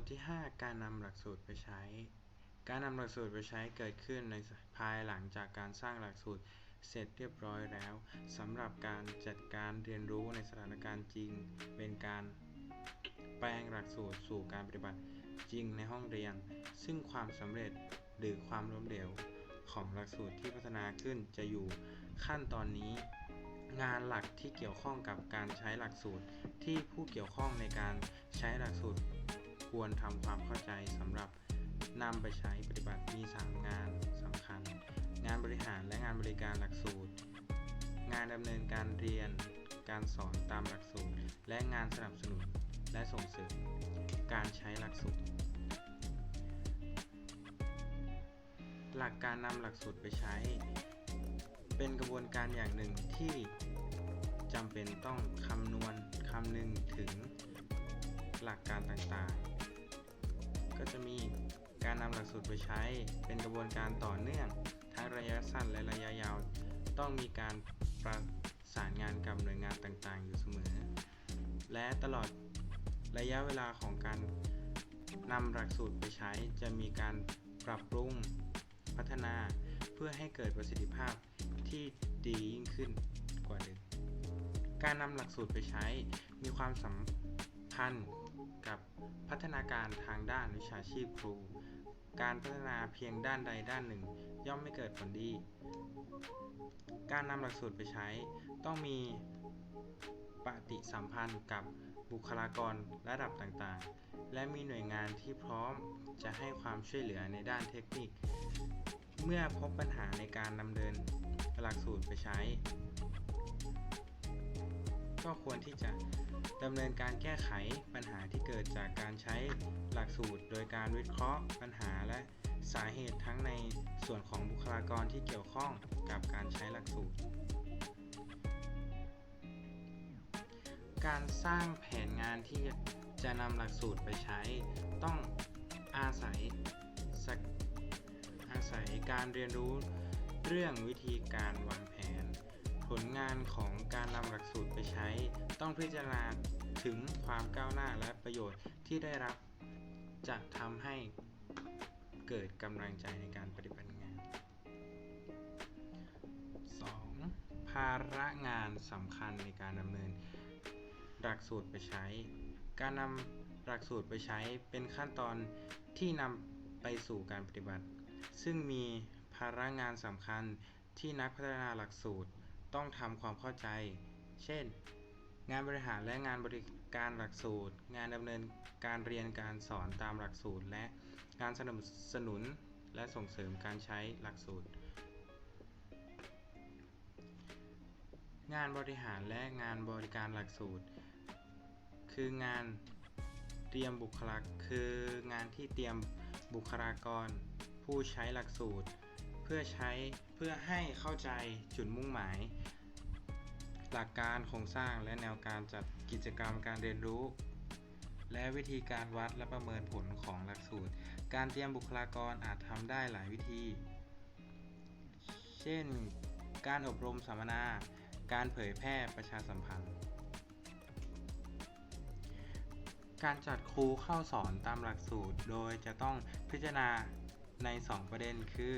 ทที่ 5 การนำหลักสูตรไปใช้ การนำหลักสูตรไปใช้เกิดขึ้นในภายหลังจากการสร้างหลักสูตรเสร็จเรียบร้อยแล้วสำหรับการจัดการเรียนรู้ในสถานการณ์จริง เป็นการแปลงหลักสูตรสู่การปฏิบัติจริงในห้องเรียน ซึ่งความสำเร็จหรือความล้มเหลวของหลักสูตรที่พัฒนาขึ้นจะอยู่ขั้นตอนนี้ งานหลักที่เกี่ยวข้องกับการใช้หลักสูตรที่ผู้เกี่ยวข้องในการใช้หลักสูตร ควรทำความเข้าใจสำหรับนำไปใช้ปฏิบัติมี 3 งานสำคัญ งานบริหารและงานบริการหลักสูตร งานดำเนินการเรียน การสอนตามหลักสูตร และงานสนับสนุนและส่งเสริมการใช้หลักสูตร หลักการนำหลักสูตรไปใช้ เป็นกระบวนการอย่างหนึ่งที่จำเป็นต้องคำนวณคำนึงถึงหลักการต่างๆ จะมีการนำหลักสูตรไปใช้ เป็นกระบวนการต่อเนื่อง ทั้งระยะสั้นและระยะยาว ต้องมีการประสานงานกับหน่วยงานต่างๆ อยู่เสมอ และตลอดระยะเวลาของการนำหลักสูตรไปใช้ จะมีการปรับปรุงพัฒนาเพื่อให้เกิดประสิทธิภาพที่ดียิ่งขึ้นกว่าเดิมการนำหลักสูตรไปใช้มีความสัมพันธ์ พัฒนาการทางด้านวิชาชีพครู การพัฒนาเพียงด้านใดด้านหนึ่ง ย่อมไม่เกิดผลดี การนำหลักสูตรไปใช้ ต้องมีปฏิสัมพันธ์กับบุคลากรระดับต่างๆ และมีหน่วยงานที่พร้อมจะให้ความช่วยเหลือในด้านเทคนิค เมื่อพบปัญหาในการดำเนินหลักสูตรไปใช้ ก็ควรที่จะดำเนินการแก้ไขปัญหาที่เกิดจากการใช้หลักสูตร โดยการวิเคราะห์ปัญหาและสาเหตุทั้งในส่วนของบุคลากรที่เกี่ยวข้องกับการใช้หลักสูตร การสร้างแผนงานที่จะนำหลักสูตรไปใช้ ต้องอาศัยอาศัยการเรียนรู้เรื่องวิธีการวาง ผลงานของการนำหลักสูตรไปใช้ ต้องพิจารณาถึงความก้าวหน้าและประโยชน์ที่ได้รับจะทำให้เกิดกำลังใจในการปฏิบัติงาน 2. ภาระงานสำคัญในการดำเนินหลักสูตรไปใช้ การนำหลักสูตรไปใช้เป็นขั้นตอนที่นำไปสู่การปฏิบัติ ซึ่งมีภาระงานสำคัญที่นักพัฒนาหลักสูตร ต้องทำความเข้าใจ เช่น งานบริหารและงานบริการหลักสูตร งานดำเนินการเรียนการสอนตามหลักสูตร และการสนับสนุนและส่งเสริมการใช้หลักสูตร งานบริหารและงานบริการหลักสูตร คืองานเตรียมบุคลากคืองานที่เตรียมบุคลากร ผู้ใช้หลักสูตร เพื่อใช้ เพื่อให้เข้าใจจุดมุ่งหมาย หลักการโครงสร้างและแนวการจัดกิจกรรมการเรียนรู้ และวิธีการวัดและประเมินผลของหลักสูตร การเตรียมบุคลากรอาจทำได้หลายวิธี เช่น การอบรมสัมมนา การเผยแพร่ประชาสัมพันธ์ การจัดครูเข้าสอนตามหลักสูตร โดยจะต้องพิจารณาใน 2 ประเด็นคือ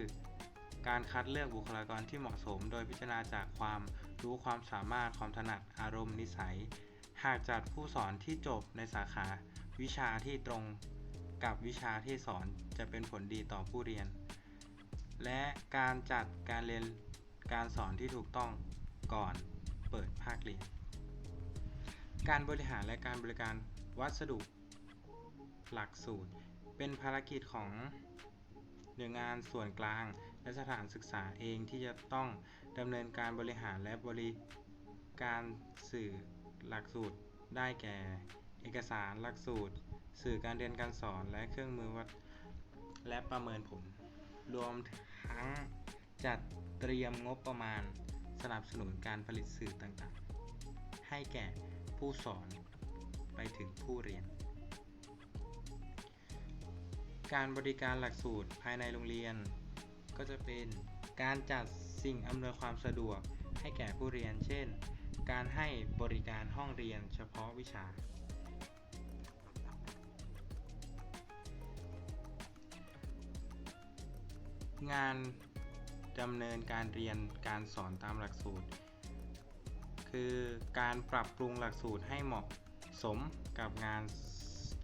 การคัดเลือกบุคลากรที่เหมาะสม โดยพิจารณาจากความรู้ความสามารถความถนัดอารมณ์นิสัย หากจัดผู้สอนที่จบในสาขา วิชาที่ตรงกับวิชาที่สอนจะเป็นผลดีต่อผู้เรียน และการจัดการเรียนการสอนที่ถูกต้องก่อนเปิดภาคเรียน การบริหารและการบริการวัสดุ หลักสูตร เป็นภารกิจของหน่วยงานส่วนกลาง และสถานศึกษาเองที่จะต้องดำเนินการบริหารและบริการสื่อหลักสูตรได้แก่ เอกสารหลักสูตร สื่อการเรียนการสอนและเครื่องมือวัดและประเมินผล รวมทั้งจัดเตรียมงบประมาณสนับสนุนการผลิตสื่อต่างๆ ให้แก่ผู้สอนไปถึงผู้เรียน การบริการหลักสูตรภายในโรงเรียน ก็จะเป็น การจัดสิ่งอำนวยความสะดวกให้แก่ผู้เรียน เช่น การให้บริการห้องเรียนเฉพาะวิชา งานดำเนินการเรียนการสอนตามหลักสูตร คือการปรับปรุงหลักสูตรให้เหมาะสมกับงาน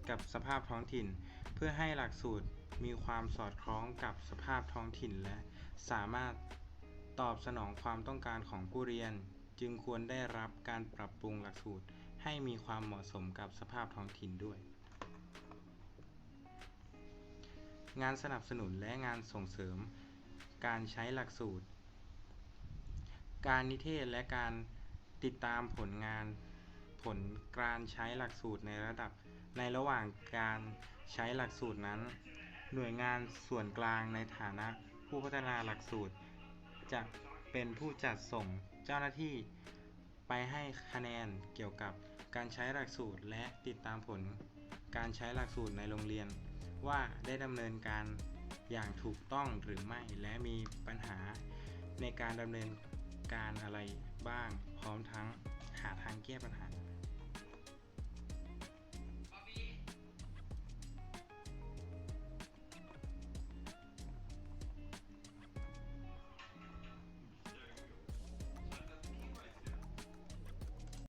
กับสภาพท้องถิ่น เพื่อให้หลักสูตร มีความสอดคล้องกับสภาพท้องถิ่นและสามารถตอบสนองความต้องการของผู้เรียน จึงควรได้รับการปรับปรุงหลักสูตร ให้มีความเหมาะสมกับสภาพท้องถิ่นด้วย งานสนับสนุนและงานส่งเสริม การใช้หลักสูตร การนิเทศและการติดตามผลงานผลการใช้หลักสูตรในระดับในระหว่างการใช้หลักสูตรนั้น หน่วยงานส่วนกลางในฐานะผู้พัฒนาหลักสูตร จะเป็นผู้จัดส่งเจ้าหน้าที่ ไปให้คะแนนเกี่ยวกับการใช้หลักสูตรและติดตามผล การใช้หลักสูตรในโรงเรียน ว่าได้ดำเนินการอย่างถูกต้องหรือไม่และมีปัญหาในการดำเนินการอะไรบ้าง พร้อมทั้งหาทางแก้ปัญหา